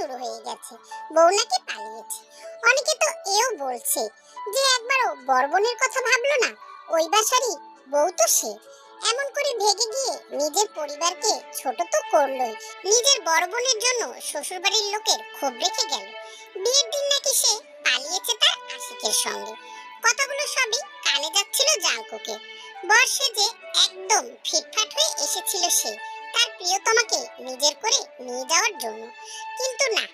শুরু হয়ে গেছে। বউ নাকি পালিয়েছে। অনেকে তো এও বলছে যে একবারও বর্বনের কথা ভাবলো না। ওই বাসারই বউ তো সে। এমন করে ভেগে গিয়ে নিজের পরিবারকে ছোট তো করলোই। নিজের বড় জন্য শ্বশুরবাড়ির লোকের ক্ষোভ রেখে গেল। বিয়ের দিন নাকি সে পালিয়েছে তার আশিকের সঙ্গে। কথাগুলো সবই কানে যাচ্ছিল জাঙ্কুকে। বর্ষে যে একদম ফিটফাট হয়ে এসেছিল সে। তার প্রিয়তমাকে নিজের করে নিয়ে যাওয়ার জন্য। কিন্তু না,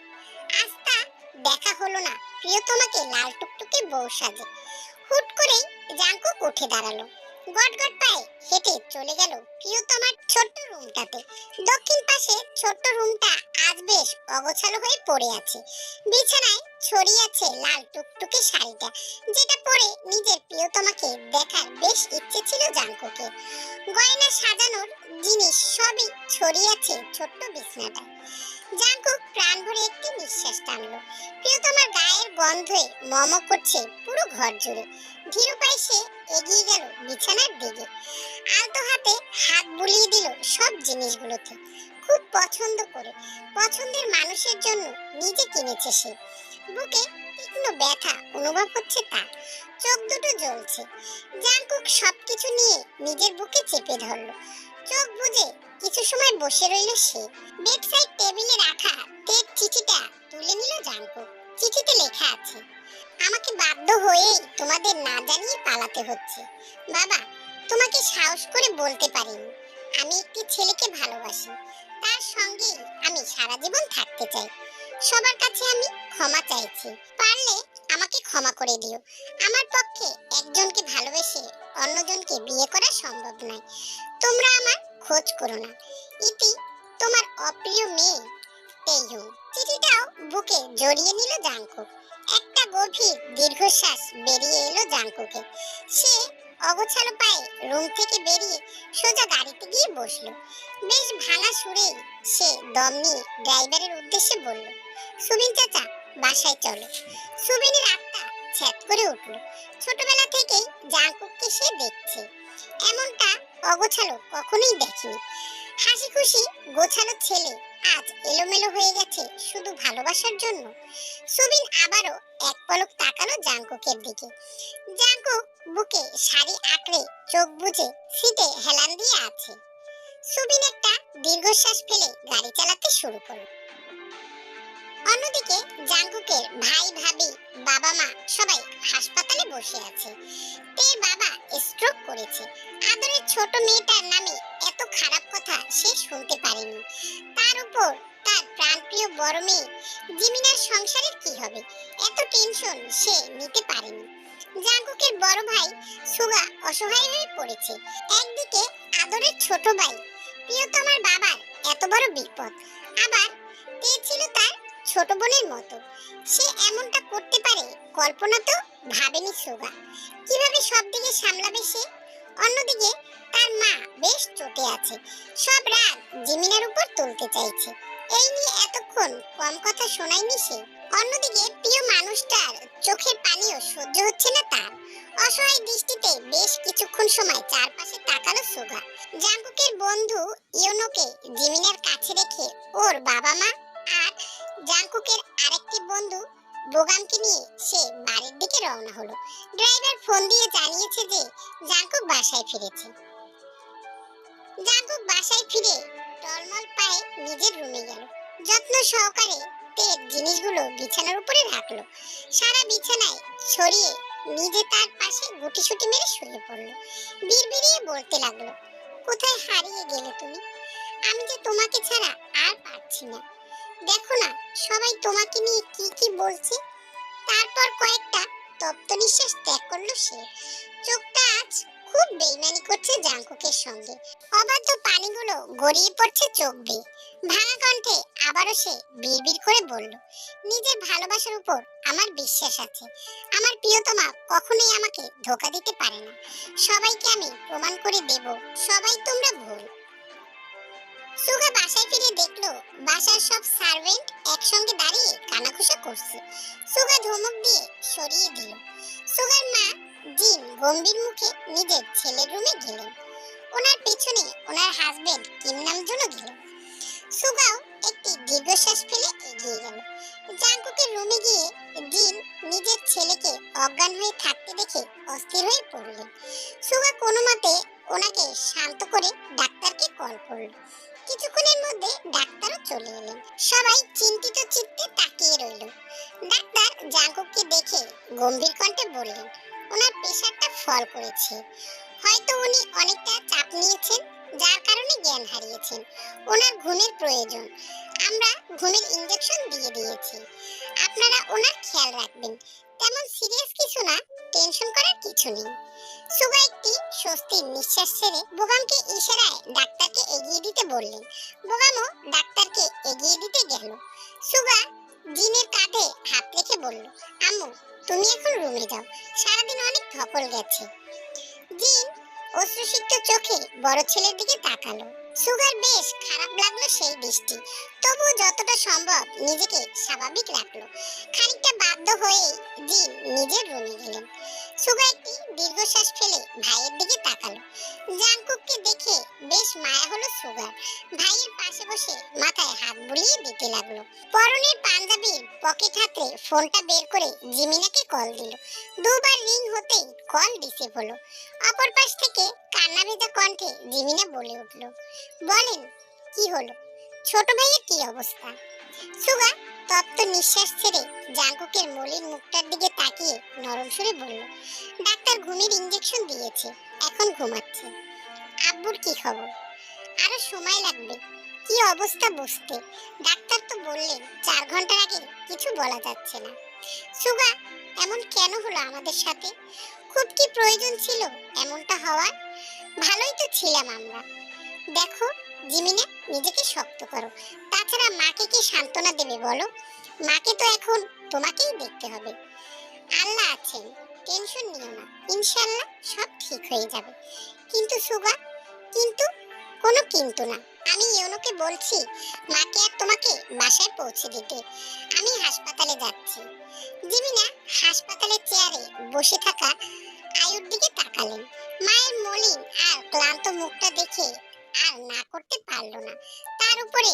আজ দেখা হলো না। প্রিয়তমাকে লাল টুকটুকে বউ সাজে। হুট করেই জাঙ্কুক উঠে দাঁড়াল। গটগট পায়ে হেঁটে চলে গেল প্রিয়তমার ছোট্ট রুমটাতে। দক্ষিণ পাশে ছোট্ট রুমটা আজ বেশ অগোছালো হয়ে পড়ে আছে। বিছানায় ছড়িয়ে আছে লাল টুকটুকে শাড়িটা, যেটা পরে নিজের প্রিয়তমাকে দেখার বেশ ইচ্ছে ছিল জাঙ্কুকে। গয়না সাজানোর জিনিস সবই ছড়িয়েছে ছোট্ট বিছনাটায়। জাঙ্কুক প্রাণ ভরে একটি নিঃশ্বাস টানলো। প্রিয়তমার গায়ের গন্ধে মম করছে পুরো ঘর জুড়ে। ধীর পায়ে সে এগিয়ে গেল বিছানার দিকে। আলতো হাতে হাত বুলিয়ে দিল সব জিনিসগুলোতে। খুব পছন্দ করে। পছন্দের মানুষের জন্য নিজে কিনেছে সে। বুকে তীক্ষ্ণ ব্যথা অনুভব হচ্ছে তার। চোখ দুটো জ্বলছে। জাঙ্কুক সবকিছু নিয়ে নিজের বুকে চেপে ধরলো। চোখ বুজে কিছু সময় বসে রইল সে। বেডসাইড টেবিলে রাখা তের চিঠিটা তুলে নিল জাঙ্কুক। চিঠিতে লেখা আছে, আমাকে বাধ্য হয়েই তোমাদের না জানিয়ে পালাতে হচ্ছে। বাবা, তোমাকে সাহস করে বলতে পারিনি। আমি একটি ছেলেকে ভালোবাসি। তার সঙ্গে আমি সারা জীবন থাকতে চাই। সবার কাছে আমি ক্ষমা চাইছি। পারলে আমাকে ক্ষমা করে দিও। আমার পক্ষে একজনকে ভালোবেসে অন্যজনকে বিয়ে করা সম্ভব নয়। তোমরা আমার খোঁজ করো না। ইতি তোমার অপ্রিয় মেয়ে। তেইহু চিঠিটাও বুকে জড়িয়ে নিল জাঙ্কুক একটা গভীর দীর্ঘশ্বাস বেরিয়ে এলো জাঙ্কুকে সে অগোছালো পায়ে রুম থেকে বেরিয়ে সোজা গাড়িতে গিয়ে বসল। বেশ ভাঙা সুরেই সে দম নিয়ে ড্রাইভারের উদ্দেশ্যে বলল, সুবিন চাচা, বাসায় চলো। সুবিনের আত্মা ছ্যাত করে উঠল। ছোটবেলা থেকেই জাঙ্কুককে সে দেখছে। এমনটা অগোছালো কখনোই দেখেনি। হাসি খুশি গোছালো ছেলে আজ এলোমেলো হয়ে গেছে শুধু ভালোবাসার জন্য। সুবিন আবারও এক পলক তাকালো জাঙ্কুকের দিকে। জাঙ্কুক বুকে শাড়ি আঁকড়ে, চোখ বুজে সিটে হেলান দিয়ে আছে। সুবিন একটা দীর্ঘশ্বাস ফেলে গাড়ি চালাতে শুরু করল। অন্যদিকে জাঙ্কুকের ভাই ভাবি, বাবা মা সবাই হাসপাতালে বসে আছে। তের বাবা স্ট্রোক করেছে। আদরের ছোট মেয়েটার নামে এত খারাপ কথা সে শুনতে পারেনি। তার উপর তার প্রাণপ্রিয় বড় মেয়ে, জিমিনার সংসারের কি হবে? এত টেনশন সে নিতে পারেনি। জাঙ্কুকের বড় ভাই সুগা অসহায় হয়ে পড়েছে। একদিকে আদরের ছোট ভাই, প্রিয়তমার বাবার এত বড় বিপদ। আবার তে ছিল তার ছোট বোনের মতো। সে এমনটা করতে পারে কল্পনা তো ভাবেনি সুগা। কীভাবে সব দিকে সামলাবে সে? অন্যদিকে তার মা বেশ চটে আছে। সব রাগ জিমিনের উপর তুলতে চাইছে। এই নিয়ে এতক্ষণ কম কথা শোনায়নি সে। অন্যদিকে প্রিয় মানুষটার চোখের পানিও সহ্য হচ্ছে না তার। অসহায় দৃষ্টিতে বেশ কিছুক্ষণ সময় চারপাশে তাকালো সুগা জাঙ্কুকের বন্ধু ইয়োনোকে জিমিনের কাছে রেখে ওর বাবা মা আর জাঙ্কুকের আরেকটি বন্ধু বোগামকে নিয়ে সে বাড়ির দিকে রওনা হলো। ড্রাইভার ফোন দিয়ে জানিয়েছে যে জাঙ্কুক বাসায় ফিরেছে। জাঙ্কুক বাসায় ফিরে টলমল পায়ে নিজের রুমে গেল। যত্ন সহকারে তের জিনিসগুলো বিছানার উপরে রাখল। সারা বিছানায় ছড়িয়ে নিজে তার পাশে গুটি গুটিসুটি মেরে শুয়ে পড়ল। বিড়বিড়িয়ে বলতে লাগল, কোথায় হারিয়ে গেলে তুমি? আমি যে তোমাকে ছাড়া আর পারছি না। দেখো না, সবাই তোমাকে নিয়ে কি কি বলছে? তারপর কয়েকটা তপ্ত নিঃশ্বাস ত্যাগ করল সে। চোখটা আজ খুব বেইমানি করছে জাঙ্কুকের সঙ্গে। অবাধ্য পানিগুলো গড়িয়ে পড়ছে চোখ বেয়ে ভাঙা কণ্ঠে আবারও সে বিড়বিড় করে বলল, নিজের ভালোবাসার উপর আমার বিশ্বাস আছে। আমার প্রিয়তমা কখনোই আমাকে ধোকা দিতে পারে না। সবাইকে আমি প্রমাণ করে দেব, সবাই তোমরা ভুল। সুগা বাসায় ফিরে দেখল, বাসার সব সার্ভেন্ট একসঙ্গে দাঁড়িয়ে কানাঘুষা করছে। সুগা ধমক দিয়ে সরিয়ে দিল। সুগার মা জিন গম্ভীর মুখে নিজের ছেলের রুমে গেলেন ওনার পেছনে ওনার হাজবেন্ড কিম নামজনও গেল। সুগাও একটি দীর্ঘশ্বাস ফেলে এগিয়ে গেল। জাঙ্কুকের রুমে গিয়ে জিন নিজের ছেলেকে অজ্ঞান হয়ে থাকতে দেখে অস্থির হয়ে পড়লেন সুগা কোনো মতে ওনাকে শান্ত করে ডাক্তারকে কল করল। কিছুক্ষণের মধ্যে ডাক্তারও চলে এলেন। সবাই চিন্তিত চিত্তে তাকিয়ে রইল। ডাক্তার জাঙ্কুককে দেখে গম্ভীর কণ্ঠে বললেন ওনার প্রেশারটা ফল করেছে। হয়তো উনি অনেকটা চাপ নিয়েছেন, যার কারণে জ্ঞান হারিয়েছেন। ওনার ঘুমের প্রয়োজন। আমরা ঘুমের ইঞ্জেকশন দিয়ে দিয়েছি। আপনারা ওনার খেয়াল রাখবেন। তেমন সিরিয়াস কিছু না টেনশন করার কিছু নেই। সুগা একটি স্বস্তির নিঃশ্বাস ছেড়ে বোগামকে ইশারায় ডাক্তারকে এগিয়ে দিতে বললেন। বোগামও ডাক্তারকে এগিয়ে দিতে গেল। সুগা জিনের কাঁধে হাত রেখে বলল, আম্মু, তুমি এখন রুমে যাও। সারাদিন অনেক ধকল গেছে। দিন অশ্রুসিক্ত চোখে বড় ছেলের দিকে তাকালো। সুগার বেশ খারাপ লাগল সেই দৃষ্টি। তবুও যতটা সম্ভব নিজেকে স্বাভাবিক রাখল। খানিকটা বাধ্য হয়ে জিন নিজের রুমে গেলেন। সুগা একটি দীর্ঘশ্বাস ফেলে ভাইয়ের দিকে তাকালো। জাংকুককে দেখে বেশ মায়া হলো সুগার। ভাইয়ের পাশে বসে মাথায় হাত বুলিয়ে দিতে লাগল। পরনের পাঞ্জাবির পকেট হাতে ফোনটা বের করে জিমিনাকে কল দিল। দুবার রিং হতেই কল রিসিভ হলো। অপর পাশ থেকে কান্না ভেজা কণ্ঠে জিমিনা বলে উঠল, বলেন, কি হলো? ছোট ভাইয়ের কি অবস্থা? সুগা তপ্ত নিঃশ্বাস ছেড়ে জাঙ্কুকের মলিন মুখটার দিকে তাকিয়ে নরম সুরে বলল, ডাক্তার ঘুমের ইঞ্জেকশন দিয়েছে, এখন ঘুমাচ্ছে। আব্বুর কি খবর? আরও সময় লাগবে। কি অবস্থা বুঝতে ডাক্তার তো বললেন, চার ঘণ্টার আগে কিছু বলা যাচ্ছে না। সুগা, এমন কেন হলো আমাদের সাথে? খুব কি প্রয়োজন ছিল এমনটা হওয়ার? ভালোই তো ছিলাম আমরা। দেখো জিমিনা নিজেকে শক্ত করো। তাছাড়া মাকে কি সান্ত্বনা দেবে বলো? মাকে তো এখন তোমাকেই দেখতে হবে। আল্লাহ আছেন, টেনশন নিও না ইনশাল্লাহ সব ঠিক হয়ে যাবে। কিন্তু সুগা, কিন্তু কোনো কিন্তু না। আমি ইউনোকে বলছি, মাকে আর তোমাকে বাসায় পৌঁছে দিতে। আমি হাসপাতালে যাচ্ছি। জিমিনা হাসপাতালের চেয়ারে বসে থাকা আয়ুর দিকে তাকালেন। মায়ের মলিন আর ক্লান্ত মুখটা দেখে আর না করতে পারল না। তার উপরে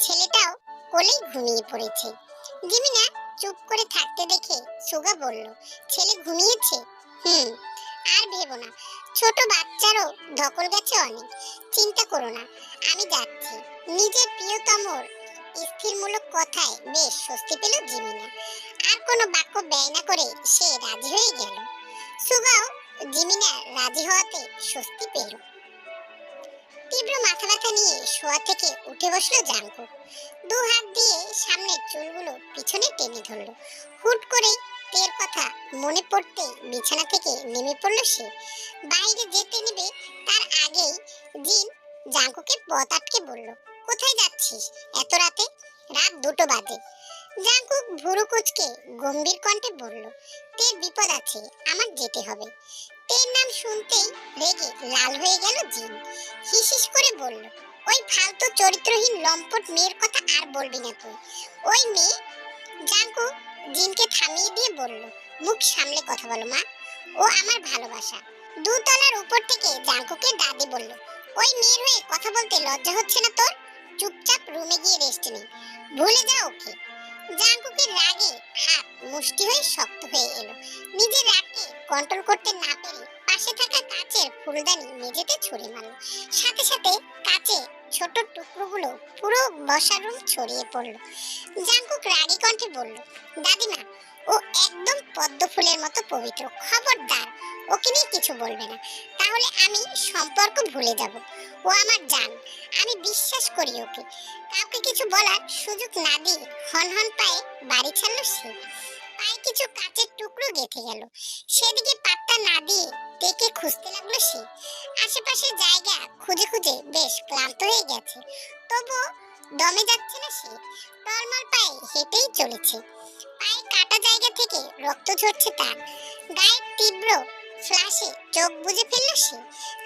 ছেলেটাও কোলেই ঘুমিয়ে পড়েছে। জিমিনা চুপ করে থাকতে দেখে সুগা বলল, ছেলে ঘুমিয়েছে? হুম, আর ভেবো না। ছোট বাচ্চারও ধকল গেছে অনেক। চিন্তা করো না, আমি যাচ্ছি। নিজের প্রিয়তমর স্থিরমূলক কথায় বেশ স্বস্তি পেল জিমিনা। আর কোনো বাক্য ব্যয় না করে সে রাজি হয়ে গেল। সুগাও জিমিনা রাজি হওয়াতে স্বস্তি পেল। তীব্র মাথা ব্যথা নিয়ে শোয়া থেকে উঠে বসল জাঙ্কুক দু হাত দিয়ে সামনের চুলগুলো পিছনে টেনে ধরলো। হুট করেই তের কথা মনে পড়তে বিছানা থেকে নেমে পড়ল সে। বাইরে যেতে নেবে তার আগেই জিন জাঙ্কুকে পথ আটকে বলল, কোথায় যাচ্ছিস? এত রাতে? রাত দুটো বাজে জাঙ্কুক ভুরু কুচকে গম্ভীর কণ্ঠে বলল, তের বিপদ আছে, আমার যেতে হবে। তের নাম শুনতেই রেগে লাল হয়ে গেল জিন। হিসিস করে বলল, ওই ফালতু চরিত্রহীন লম্পট মেয়ের কথা আর বলবি না তুই। ওই মেয়ে জাঙ্কু জিনকে থামিয়ে দিয়ে বলল, মুখ সামলে কথা বলো মা। ও আমার ভালোবাসা। দুতলার উপর থেকে জাঙ্কুকে দাদি বলল, ওই মেয়ের হয়ে কথা বলতে লজ্জা হচ্ছে না তোর? চুপচাপ রুমে গিয়ে রেস্ট নে। ভুলে যা ওকে। জাঙ্কুকের রাগে হাত মুষ্টি হয়ে শক্ত হয়ে এলো। নিজের রাগকে কন্ট্রোল করতে না পেরে পাশে থাকা কাচের ফুলদানি মেঝেতে ছুঁড়ে মারল। সাথে সাথে কাচে ছোট টুকরোগুলো পুরো বসার রুম ছড়িয়ে পড়ল। জাঙ্কুক রাগী কণ্ঠে বলল, দাদিমা ও একদম পদ্ম ফুলের মতো পবিত্র, খবরদার। ওকে নিয়ে কিছু বলবে না। তাহলে আমি সম্পর্ক ভুলে যাব। ও আমার জান, আমি বিশ্বাস করি ওকে। কাউকে কিছু বলার সুযোগ না দিয়ে হন হন পায়ে বাড়ি ছাড়লো সে। পায়ে কিছু কাচের টুকরো গেঁথে গেল। সেদিকে পাত্তা না দিয়ে দেখে খুঁজতে লাগল সে। আশেপাশে জায়গা খুঁজে খুঁজে বেশ ক্লান্ত হয়ে গেছে। তবুও দমে যাচ্ছে না সে। টলমল পায়ে হেঁটেই চলেছে। পায়ে কাটা জায়গা থেকে রক্ত ঝরছে তার। গায়ের তীব্র ফ্ল্যাশে চোখ বুজে ফেলল সে।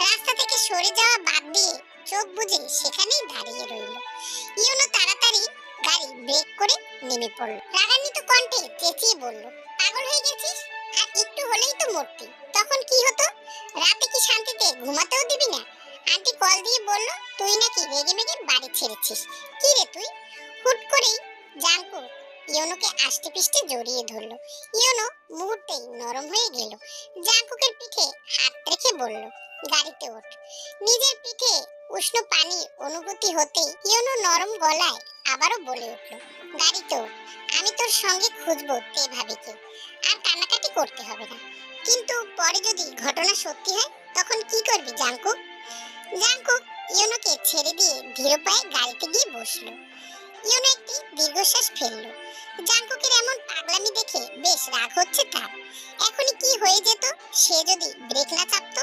রাস্তা থেকে সরে যাওয়া বাদ দিয়ে চোখ বুজে সেখানেই দাঁড়িয়ে রইল। ইউনো তাড়াতাড়ি গাড়ি ব্রেক করে নেমে পড়ল। রাগান্বিত কণ্ঠে চেঁচিয়ে বলল, পাগল হয়ে গেছিস? আর একটু হলেই তো মরতি। তখন কি হতো? রাতে কি শান্তিতে ঘুমাতেও দিবি না? আন্টি কল দিয়ে বলল, তুই নাকি রেগে মেগে বাড়ি ছেড়েছিস। কি রে তুই? হুট করেই জাঙ্কু ইয়নোকে আষ্টে পিষ্টে জড়িয়ে ধরলো। ইয়নো মুহূর্তেই নরম হয়ে গেল। জাঙ্কুকের পিঠে হাত রেখে বলল, গাড়িতে ওঠ। নিজের পিঠে উষ্ণ পানির অনুভূতি হতেই ইয়নো নরম গলায় আবারও বলে উঠল, গাড়িতে ওঠ। আমি তোর সঙ্গে খুঁজবো তে ভাবিকে। আর কান্নাকাটি করতে হবে না। কিন্তু পরে যদি ঘটনা সত্যি হয়, তখন কি করবি জাঙ্কুক জাঙ্কুক ইয়নোকে ছেড়ে দিয়ে ধীর পায়ে গাড়িতে গিয়ে বসল। ইয়নো একটি দীর্ঘশ্বাস ফেলল। জাঙ্কুকের এমন পাগলামি দেখে বেশ রাগ হচ্ছে তার। এখনই কি হয়ে যেত? সে যদি ব্রেক না চাপতো,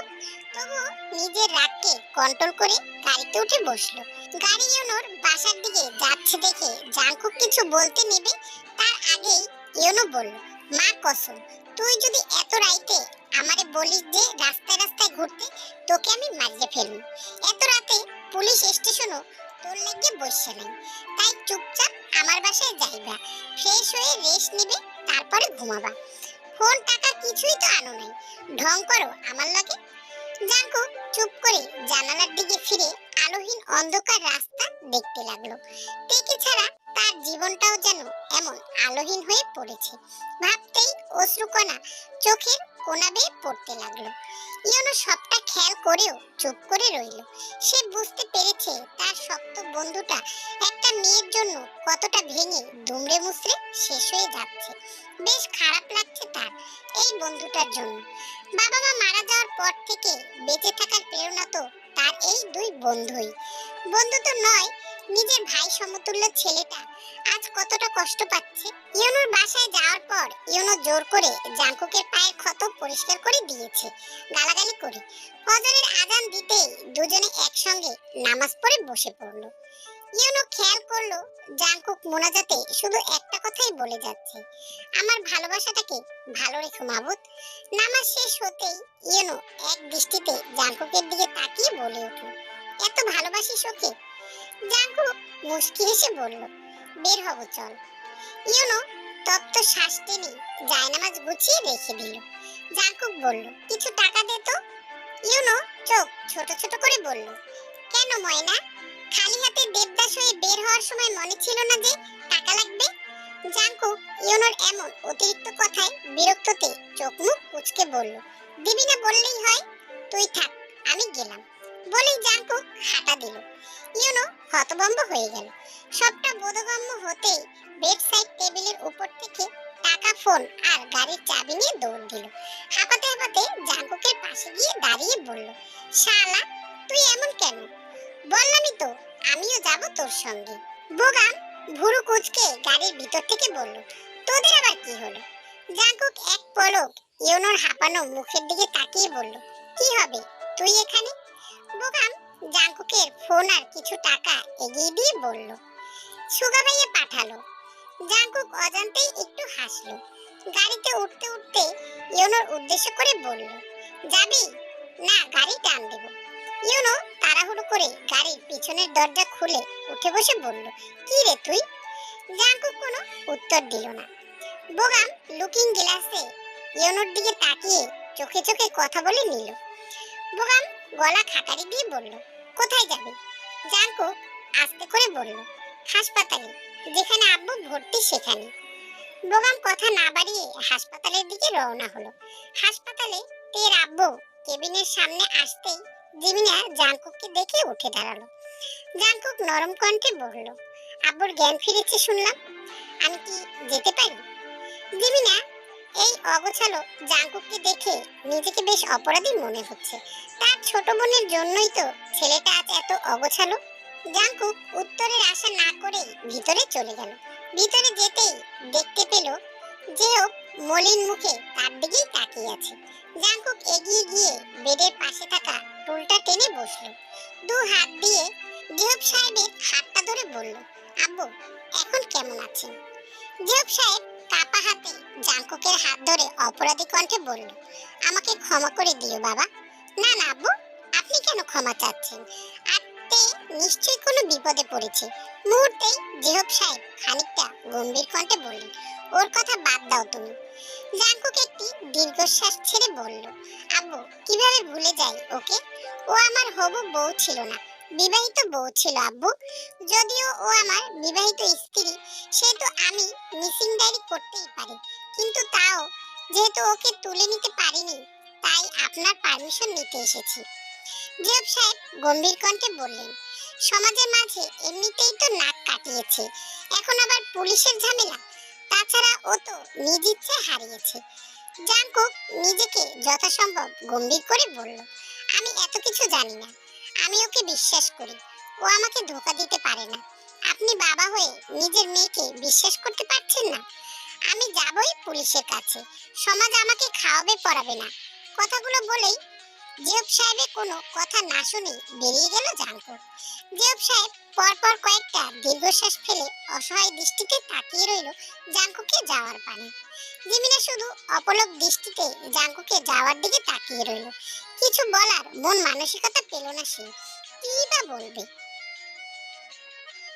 তবুও নিজের রাগকে কন্ট্রোল করে গাড়িতে উঠে বসল। গাড়ি ইয়নোর বাসার দিকে যাচ্ছে দেখে জাঙ্কুক কিছু বলতে নেবে, তার আগেই ইয়নো বলল, মা কসম, তুই যদি এত রাইতে আমারে বলিস যে রাস্তায় রাস্তায় ঘুরতে, তোকে আমি মারিয়ে ফেলব। এত রাতে পুলিশ স্টেশনও তোর লেগে বসে নাই। তাই চুপচাপ আমার বাসায় যাইবা। ফ্রেশ হয়ে রেস্ট নিবে, তারপরে ঘুমাবা। ফোন টাকা কিছুই তো আনো নাই। ঢং করো, আমার লগে। জাঙ্কু চুপ করে জানালার দিকে ফিরে আলোহীন অন্ধকার রাস্তা দেখতে লাগল। টেকে ছাড়া তার জীবনটাও যেন এমন আলোহীন হয়ে পড়েছে। ভাবতেই অশ্রুকণা চোখের কোনা বেয়ে পড়তে লাগল। ইয়নো সবটা খেয়াল করেও চুপ করে রইল। সে বুঝতে পেরেছে তার শক্ত বন্ধুটা একটা মেয়ের জন্য কতটা ভেঙে দুমড়ে মুচড়ে শেষ হয়ে যাচ্ছে। বেশ খারাপ লাগছে তার এই বন্ধুটার জন্য। বাবা মা মারা যাওয়ার পর থেকে বেঁচে থাকার প্রেরণা তো তার এই দুই বন্ধুই। বন্ধু তো নয় নিজের ভাই সমতুল্য ছেলেটা। আজ কতটা কষ্ট পাচ্ছে। ইয়নোর বাসায় যাওয়ার পর ইয়নো জোর করে জাঙ্কুকের পায়ের ক্ষত পরিষ্কার করে দিয়েছে, গালাগালি করে। ফজরের আজান দিতেই দুজনে একসঙ্গে নামাজ পড়ে বসে পড়ল। ইয়নো খেয়াল করল জাঙ্কুক মোনাজাতে শুধু একটা কথাই বলে যাচ্ছে, আমার ভালোবাসাটাকে ভালো রেখো মাবুদ। নামাজ শেষ হতেই ইয়নো এক দৃষ্টিতে জাঙ্কুকের দিকে তাকিয়ে বলে উঠল, এত ভালোবাসিস ওকে জাঙ্কুক মুস্কি হেসে বলল, বের হব, চল। ইয়নো তপ্ত শ্বাস টেনে জায়নামাজ গুছিয়ে রেখে দিল। জাঙ্কুক বলল, কিছু টাকা দে তো। ইউনো চোখ ছোট ছোট করে বলল, কেন ময়না? খালি হাতে দেবদাস হয়ে বের হওয়ার সময় মনে ছিল না যে টাকা লাগবে? জাঙ্কুক ইউনোর এমন অতিরিক্ত কথায় বিরক্ততে চোখ মুখ কুচকে বলল, দিবি না বললেই হয়। তুই থাক, আমি গেলাম। বলেই জাঙ্কুক হাঁটা দিল। ইউনো হতভম্ব হয়ে গেল। সবটা বোধগম্য হতেই বেড সাইড টেবিলের উপর থেকে টাকা ফোন আর গাড়ির চাবি নিয়ে দৌড় দিল। হাঁপাতে হাঁপাতে জাঙ্কুকের পাশে গিয়ে দাঁড়িয়ে বলল, শালা, তুই এমন কেন? বললামই তো, আমিও যাব তোর সঙ্গে। বোগাম ভুরু কুচকে গাড়ির ভিতর থেকে বলল, তোদের আবার কি হলো? জাঙ্কুক এক পলক ইউনোর হাঁপানো মুখের দিকে তাকিয়ে বলল, কি হবে? তুই এখানে? বোগাম জাঙ্কুকের ফোন আর কিছু টাকা এগিয়ে দিয়ে বলল, সুগা ভাইয়ে পাঠালো। জাঙ্কুক অজান্তেই একটু হাসলো। গাড়িতে উঠতে উঠতে ইউনোর উদ্দেশ্য করে বলল, যাবি? না, গাড়ি টান দেব। ইউনো তাড়াহুড়ো করে গাড়ির পিছনের দরজা খুলে উঠে বসে বলল, কি রে তুই? জাঙ্কুক কোনো উত্তর দিল না। বোগাম লুকিং গ্লাসে ইউনোর দিকে তাকিয়ে চোখে চোখে কথা বলে নিল। বোগাম গলা খাটারি দিয়ে বলল কোথায় যাবে? জাঙ্কুক আস্তে করে বলল, হাসপাতালে, যেখানে আব্বু ভর্তি সেখানে। বোগাম কথা না বাড়িয়ে হাসপাতালের দিকে রওনা হলো। হাসপাতালে তের আব্বু কেবিনের সামনে আসতেই জিমিনা জাঙ্কুককে দেখে উঠে দাঁড়াল। জাঙ্কুক নরম কণ্ঠে বলল, আব্বুর জ্ঞান ফিরেছে শুনলাম। আমি কি যেতে পারি? জিমিনা এই অগোছালো জাঙ্কুককে দেখে নিজেকে বেশ অপরাধী মনে হচ্ছে। তার ছোট বোনের জন্যই তো ছেলেটা আজ এত অগোছালো। জাঙ্কুক উত্তরের আশা না করেই ভিতরে চলে গেল। ভিতরে যেতেই দেখতে পেল যেও মলিন মুখে তার দিকেই তাকিয়ে আছে। জাঙ্কুক এগিয়ে গিয়ে বেডের পাশে থাকা টুলটা টেনে বসল। দু হাত দিয়ে জেহব সাহেবের হাতটা ধরে বলল, আব্বু, এখন কেমন আছেন? জেহব সাহেব কাপা হাতে জাঙ্কুকের হাত ধরে অপরাধী কণ্ঠে বলল, আমাকে ক্ষমা করে দিও বাবা। না না, আব্বু, আপনি কেন ক্ষমা চাচ্ছেন? আত্মে নিশ্চয়ই কোনো বিপদে পড়েছে। মুহূর্তেই জেহব সাহেব খানিকটা গম্ভীর কণ্ঠে বললেন, ওর কথা বাদ দাও তুমি। জাঙ্কুক একটি দীর্ঘশ্বাস ছেড়ে বলল, আব্বু, কীভাবে ভুলে যাই ওকে? ও আমার হবু বউ ছিল না। বিবাহিত বউ ছিল আব্বু। যদিও ও আমার বিবাহিত স্ত্রী সে তো আমি মিসিং ডায়েরি করতেই পারি। কিন্তু তাও, যেহেতু ওকে তুলে নিতে পারিনি, তাই আপনার পারমিশন নিতে এসেছি। জিওব সাহেব গম্ভীর কণ্ঠে বললেন, সমাজের মাঝে এমনিতেই তো নাক কাটিয়েছে, এখন আবার পুলিশের ঝামেলা। তাছাড়া ও তো নিজ ইচ্ছে হারিয়েছে। জাঙ্কুক নিজেকে যথাসম্ভব গম্ভীর করে বলল, আমি এত কিছু জানি না। আমি ওকে বিশ্বাস করি। ও আমাকে ধোকা দিতে পারে না। আপনি বাবা হয়ে নিজের মেয়েকে বিশ্বাস করতে পারছেন না? আমি যাবই পুলিশের কাছে। সমাজ আমাকে খাওয়াবে, পড়াবে না। কথাগুলো বলেই জিওব সাহেবের কোনো কথা না শুনে বেরিয়ে গেল জাঙ্কুক জিওব সাহেব পরপর কয়েকটা দীর্ঘশ্বাস ফেলে অসহায় দৃষ্টিতে তাকিয়ে রইল জাঙ্কুকে যাওয়ার পানে। জিমিনা শুধু অপলক দৃষ্টিতে জাঙ্কুকে যাওয়ার দিকে তাকিয়ে রইল। কিছু বলার মন মানসিকতা পেল না সে। কি বা বলবে?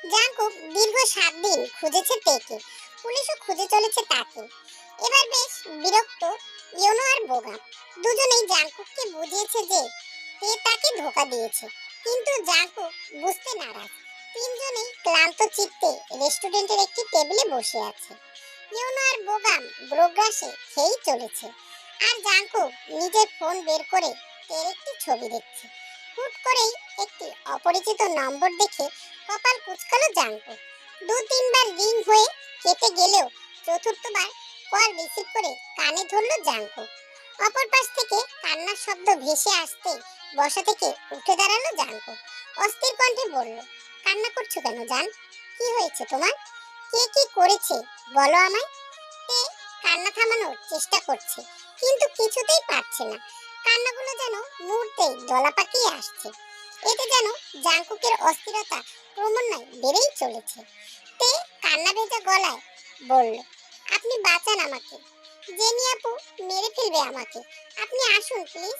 জাঙ্কুক দীর্ঘ সাত দিন খুঁজেছে তেকে পুলিশও খুঁজে চলেছে তাকে। এবার বেশ বিরক্ত ইয়োনো আর বোগাম দুজনেই জাঙ্কুককে বুঝিয়েছে যে তে তাকে ধোকা দিয়েছে। কিন্তু জাঙ্কুক বুঝতে নারাজ। তিনজনেই ক্লান্ত চিত্তে রেস্টুরেন্টের একটি টেবিলে বসে আছে। ইয়োনো আর বোগাম গ্রোগ্রাসে খেয়েই চলেছে। আর জাঙ্কুক নিজের ফোন বের করে তের একটি ছবি দেখছে। হুট করেই একটি অপরিচিত নম্বর দেখে কপাল কুচকালো জাঙ্কুক। দু তিনবার রিং হয়ে কেটে গেলেও চতুর্থবার কল রিসিভ করে কানে ধরলো জাঙ্কুক অপর পাশ থেকে কান্নার শব্দ ভেসে আসতে বসা থেকে উঠে দাঁড়াল জাঙ্কুক অস্থির কণ্ঠে বলল, কান্না করছ কেন জান? কি হয়েছে তোমার? কে কি করেছে? বলো আমায়। তে কান্না থামানোর চেষ্টা করছে, কিন্তু কিছুতেই পারছে না। কান্নাগুলো যেন মুহূর্তেই দলা পাকিয়ে আসছে। এতে যেন জাঙ্কুকের অস্থিরতা ক্রমান্বয়ে বেড়েই চলেছে। তে কান্না ভেজা গলায় বলল আপনি বাঁচান আমাকে। জেনি আপু, মেরে ফেলবে আমাকে। আপনি আসুন, প্লিজ।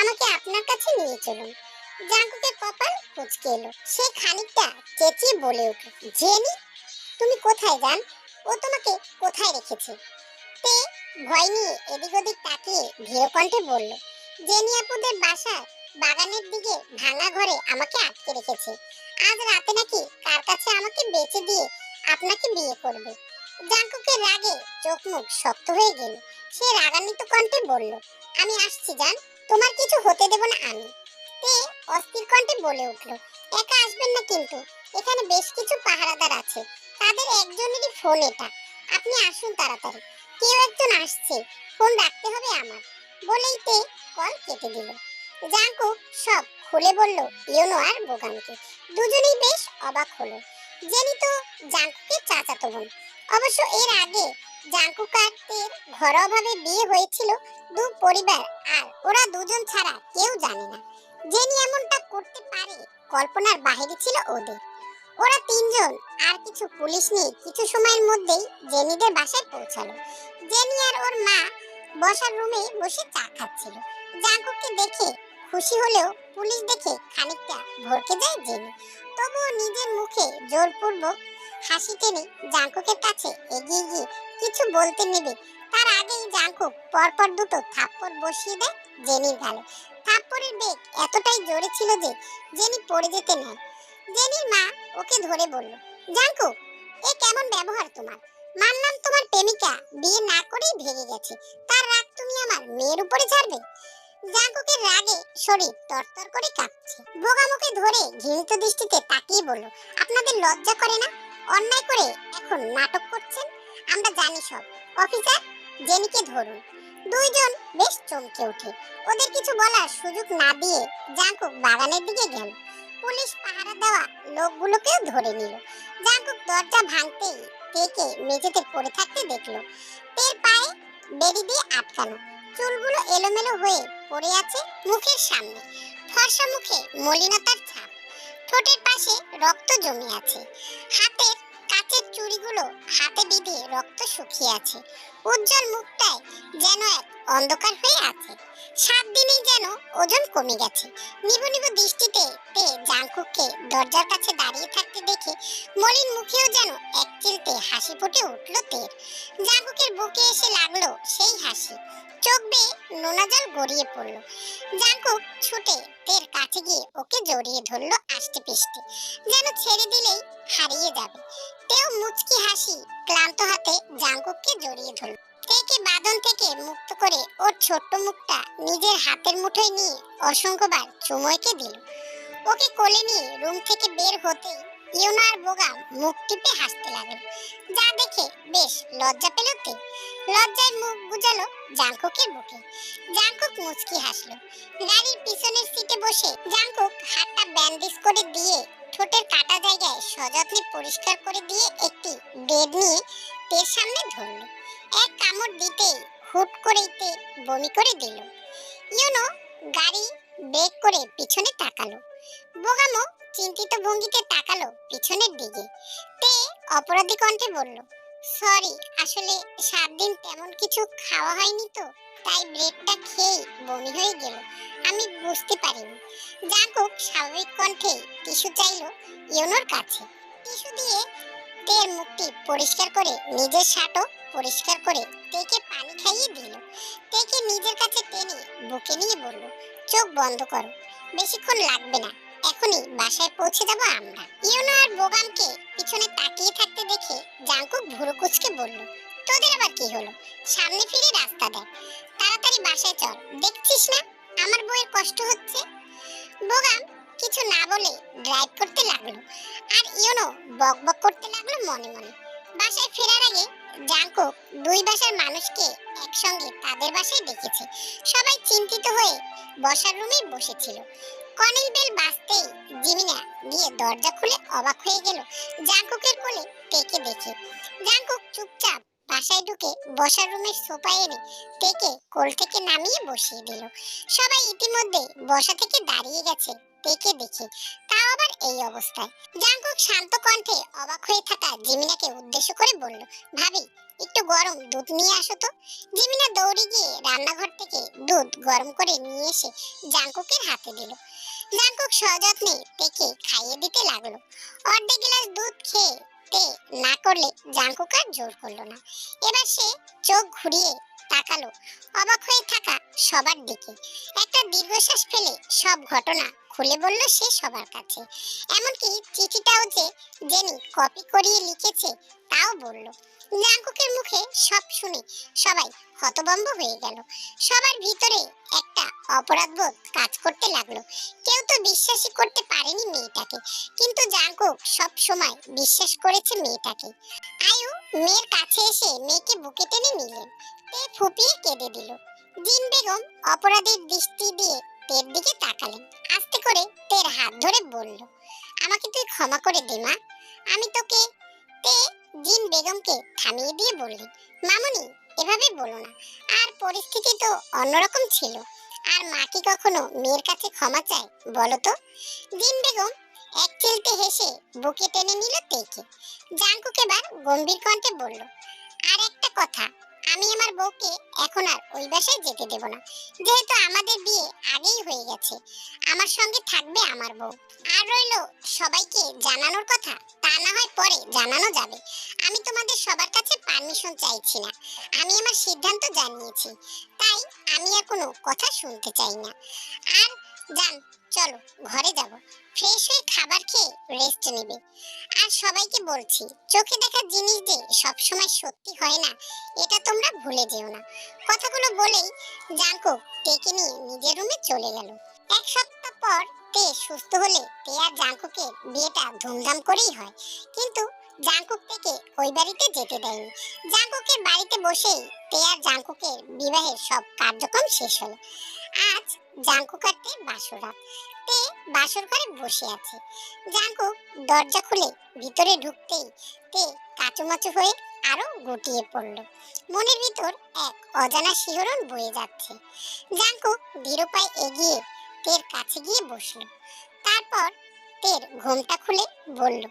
আমাকে আপনার কাছে নিয়ে চলুন। জাঙ্কুকের কপাল কুচকে এলো। সে খানিকটা চেঁচিয়ে বলে উঠল, জেনি, তুমি কোথায় যান? ও তোমাকে কোথায় রেখেছে? তে ভয় নিয়ে এদিক ওদিক তাকিয়ে ধীর কণ্ঠে বলল, জেনি আপুদের বাসার বাগানের দিকে ভাঙা ঘরে আমাকে আটকে রেখেছে। আজ রাতে নাকি কার কাছে আমাকে বেঁচে দিয়ে আপনাকে বিয়ে করবে? জাঙ্কুকের রাগে চোখ মুখ শক্ত হয়ে গেল। সে রাগান্বিত কণ্ঠে বলল, আমি আসছি, জান। তোমার কিছু হতে দেব না আমি। তে অস্থির কণ্ঠে বলে উঠল, একা আসবেন না কিন্তু। এখানে বেশ কিছু পাহারাদার আছে। তাদের একজনেরই ফোন এটা। আপনি আসুন তাড়াতাড়ি। কেউ একজন আসছে। ফোন রাখতে হবে আমার। বলেই তে কল কেটে দিল। জাঙ্কুক সব খুলে বলল, ইয়োনো আর বোগামকে দুজনেই বেশ অবাক হলো। জেনি তো জাঙ্কুকের চাচাতো বোন। অবশ্য এর আগে জাঙ্কুক আর তের ঘরোয়াভাবে বিয়ে হয়েছিল দু পরিবার, আর ওরা দুজন ছাড়া কেউ জানে না। জেনি এমনটা করতে পারে কল্পনার বাহিরে ছিল ওদের। ওরা তিনজন আর কিছু পুলিশ নিয়ে কিছু সময়ের মধ্যেই জেনিদের বাসায় পৌঁছালো। জেনি আর ওর মা বসার রুমে বসে চা খাচ্ছিল। জাঙ্কুককে দেখে খুশি হলেও পুলিশ দেখে খানিকটা ভরকে যায় জেনি। তবুও নিজের মুখে জোরপূর্বক হাসি টেনে জাঙ্কুকের কাছে এগিয়ে গিয়ে কিছু বলতে নেবে। তার আগেই জাঙ্কুক পরপর দুটো থাপ্পড় বসিয়ে দেয় জেনির গালে। থাপ্পড়ের বেগ এতটাই জোরে ছিল যে জেনি পড়ে যেতে নেয়। জেনির মা ওকে ধরে বলল, জাঙ্কুক, এ কেমন ব্যবহার তোমার? মানলাম তোমার প্রেমিকা বিয়ে না করেই ভেঙে গেছে। তার রাগ তুমি আমার মেয়ের উপরে ছাড়বে? জাঙ্কুকের রাগে শরীর তরতর করে কাঁপছে। বোগামুখে ধরে ঘৃণিত দৃষ্টিতে তাকিয়ে বলল, আপনাদের লজ্জা করে না? অন্যায় করে এখন নাটক করছেন, আমরা জানি সব। অফিসার, জেনিকে ধরুন। দুইজন বেশ চমকে ওঠে। ওদের কিছু বলার সুযোগ না দিয়ে জাঙ্কুক বাগানের দিকে গেল। পুলিশ পাহারা দেওয়া লোকগুলোকেও ধরে নিল। জাঙ্কুক দরজা ভাঙতেই তেকে মেঝেতে পড়ে থাকতে দেখল। তের পায়ে বেরি দিয়ে আটকানো। চুলগুলো এলোমেলো হয়ে পড়ে আছে মুখের সামনে। ফর্সা মুখে মলিনতার ছাপ। ঠোঁটের পাশে রক্ত জমে আছে। হাতের কাচের চুড়িগুলো হাতে বিঁধে রক্ত শুকিয়ে আছে। উজ্জ্বল মুখটায় যেন এক অন্ধকার হয়ে আছে। সাত দিনেই যেন ওজন কমে গেছে। নিবু নিবু দৃষ্টিতে তে জাংকুককে দরজার কাছে দাঁড়িয়ে থাকতে দেখে মলিন মুখেও যেন এক চিলতে হাসি ফুটে উঠল তের। জাংকুকের বুকে এসে লাগল সেই হাসি। চোখ বেয়ে নোনা জল গড়িয়ে পড়ল। জাংকুক ছুটে তের কাছে গিয়ে ওকে জড়িয়ে ধরলো আষ্টে পিষ্টে যেন ছেড়ে দিলেই হারিয়ে যাবে। তেও মুচকি হাসি ক্লান্ত হাতে জাংকুককে জড়িয়ে ধরল। তেকে বাঁধন থেকে মুক্ত করে ওর ছোট্ট মুখটা নিজের হাতের মুঠোয় নিয়ে অসংখ্যবার চুময়কে দিল। ওকে কোলে নিয়ে রুম থেকে বের হতেই ইউনা আর বোগা মুখ টিপে হাসতে লাগল। যা দেখে বেশ লজ্জা পেল তে। লজ্জায় মুখ গুজালো জাংকুকের বুকে। জাংকুক মুচকি হাসলো। গাড়ির পিছনের সিটে বসে জাংকুক হাতটা ব্যান্ডেজ করে দিয়ে ঠোঁটের কাটা জায়গায় সযত্নে পরিষ্কার করে দিয়ে একটি বেদ নিয়ে তের সামনে ধরল। এক কামড় দিতেই হুট করেই তে বমি করে দিল। ইউনো গাড়ি ব্রেক করে পিছনে তাকালো। বোগামো চিন্তিত ভঙ্গিতে তাকালো পিছনের দিকে। তে অপরাধী কণ্ঠে বলল সরি, আসলে সাত দিন তেমন কিছু খাওয়া হয়নি তো, তাই ব্রেডটা খেয়ে বমি হয়ে গেল। আমি বুঝতে পারিনি। জাঙ্কুক স্বাভাবিক কণ্ঠে টিস্যু চাইলো ইউনোর কাছে। টিস্যু দিয়ে তের মুখটি পরিষ্কার করে, নিজের শার্টও পরিষ্কার করে তেকে পানি খাইয়ে দিল। তেকে নিজের কাছে টেনে বুকে নিয়ে বলল, চোখ বন্ধ করো, বেশিক্ষণ লাগবে না। এখনই বাসায় পৌঁছে যাব আমরা। ইউনো আর বোগামকে পিছনে তাকিয়ে থাকতে দেখে জাঙ্কুক ভুরু কুচকে বলল, তোদের আবার কি হলো? সামনে ফিরে রাস্তা দেখ। তাড়াতাড়ি বাসায় চল। দেখছিস না? আমার বউয়ের কষ্ট হচ্ছে? বোগাম কিছু না বলে ড্রাইভ করতে লাগল। আর ইউনো বক বক করতে লাগল মনে মনে। বাসায় ফেরার আগে জাঙ্কুক দুই বাসার মানুষকে একসঙ্গে তাদের বাসায় দেখেছে সবাই চিন্তিত হয়ে বসার রুমে বসেছিল। কনিল বেল বাজতেই জিমিনা গিয়ে দরজা খুলে অবাক হয়ে গেল জাঙ্কুকের কোলে টেকে দেখে। জাঙ্কুক চুপচাপ বাসায় ঢুকে বসার রুমের সোফায় এনে টেকে কোল থেকে নামিয়ে বসিয়ে দিল। সবাই ইতিমধ্যে বসা থেকে দাঁড়িয়ে গেছে। টেকে দেখে। তাও আবার এই অবস্থায়। জাঙ্কুক শান্ত কণ্ঠে অবাক হয়ে থাকা জিমিনাকে উদ্দেশ্য করে বলল, ভাবি, একটু গরম দুধ নিয়ে আসো তো। জিমিনা দৌড়ে গিয়ে রান্নাঘর থেকে দুধ গরম করে নিয়ে এসে জাঙ্কুকের হাতে দিল। জাঙ্কুক সযত্নে তেকে খাইয়ে দিতে লাগল। অর্ধেক গ্লাস দুধ খেয়ে তে না করলে জাঙ্কুক আর জোর করল না। এবার সে চোখ ঘুরিয়ে তাকালো। অবাক হয়ে থাকা সবার দিকে। একটা দীর্ঘশ্বাস ফেলে সব ঘটনা খুলে বলল সে সবার কাছে। এমনকি চিঠিটাও যে জেনি কপি করিয়ে লিখেছে, তাও বলল। জাঙ্কুকের মুখে সব শুনে সবাই হতভম্ব হয়ে গেল। সবার ভিতরে একটা অপরাধবোধ কাজ করতে লাগল। কেউ তো বিশ্বাসই করতে পারেনি মেয়েটাকে। কিন্তু জাঙ্কুক সব সময় বিশ্বাস করেছে মেয়েটাকে। আয়ু মেয়ের কাছে এসে মেয়েকে বুকে টেনে নিলেন। তে ফুপিয়ে কেঁদে দিল। জিন বেগম অপরাধীর দৃষ্টি দিয়ে তের দিকে তাকালেন। আস্তে করে তের হাত ধরে বলল, আমাকে তুই ক্ষমা করে দে, মা। আমি তোকে তে জিন বেগমকে থামিয়ে দিয়ে বললেন, মামুনি, এভাবে বলো না। আর পরিস্থিতি তো অন্যরকম ছিল। আর মা কি কখনো মেয়ের কাছে ক্ষমা চায়, বলো তো? জিন বেগম এক চিলতে হেসে বুকে টেনে নিল তেকে। জাঙ্কুক এবার গম্ভীর কণ্ঠে বলল, আর একটা কথা আমি আমার বউকে এখন আর ওই বাসায় যেতে দেব না। যেহেতু আমাদের বিয়ে আগেই হয়ে গেছে, আমার সঙ্গে থাকবে আমার বউ। আর রইল সবাইকে জানানোর কথা, তা না হয় পরে জানানো যাবে। আমি তোমাদের সবার কাছে পারমিশন চাইছি না। আমি আমার সিদ্ধান্ত জানিয়েছি, তাই আমি আর কোনো কথা শুনতে চাই না। আর যান, চলো, ঘরে যাব। ফ্রেশ হয়ে খাবার খেয়ে রেস্ট নেবে। আর সবাইকে বলছি, চোখে দেখা জিনিস যে সবসময় সত্যি হয় না, এটা তোমরা ভুলে যেও না। কথাগুলো বলেই জাঙ্কুক টেকে নিয়ে নিজের রুমে চলে গেল। এক সপ্তাহ পর তে সুস্থ হলে তে আর জাঙ্কুকের বিয়েটা ধুমধাম করেই হয়। কিন্তু জাঙ্কুক থেকে ওই বাড়িতে যেতে দেয়নি। জাঙ্কুকের বাড়িতে বসেই তে আর জাঙ্কুকের বিবাহের সব কার্যক্রম শেষ হলো। আজ জাঙ্কুক আর তে বাসরাত তে বাসর ঘরে বসে আছে। জাঙ্কুক দরজা খুলে ভিতরে ঢুকতেই তে কাচুমাচু হয়ে আরও গুটিয়ে পড়ল। মনের ভিতর এক অজানা শিহরণ বয়ে যাচ্ছে। জাঙ্কুক ধীর এগিয়ে তের কাছে গিয়ে বসল। তারপর তের ঘুমটা খুলে বলল,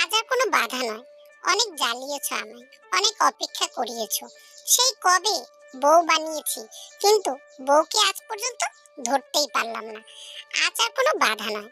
আজ আর কোনো বাধা নয়। অনেক জ্বালিয়েছ আমায়। অনেক অপেক্ষা করিয়েছ। সেই কবে বউ বানিয়েছি। কিন্তু বউকে আজ পর্যন্ত ধরতেই পারলাম না। আজ আর কোনো বাধা নয়।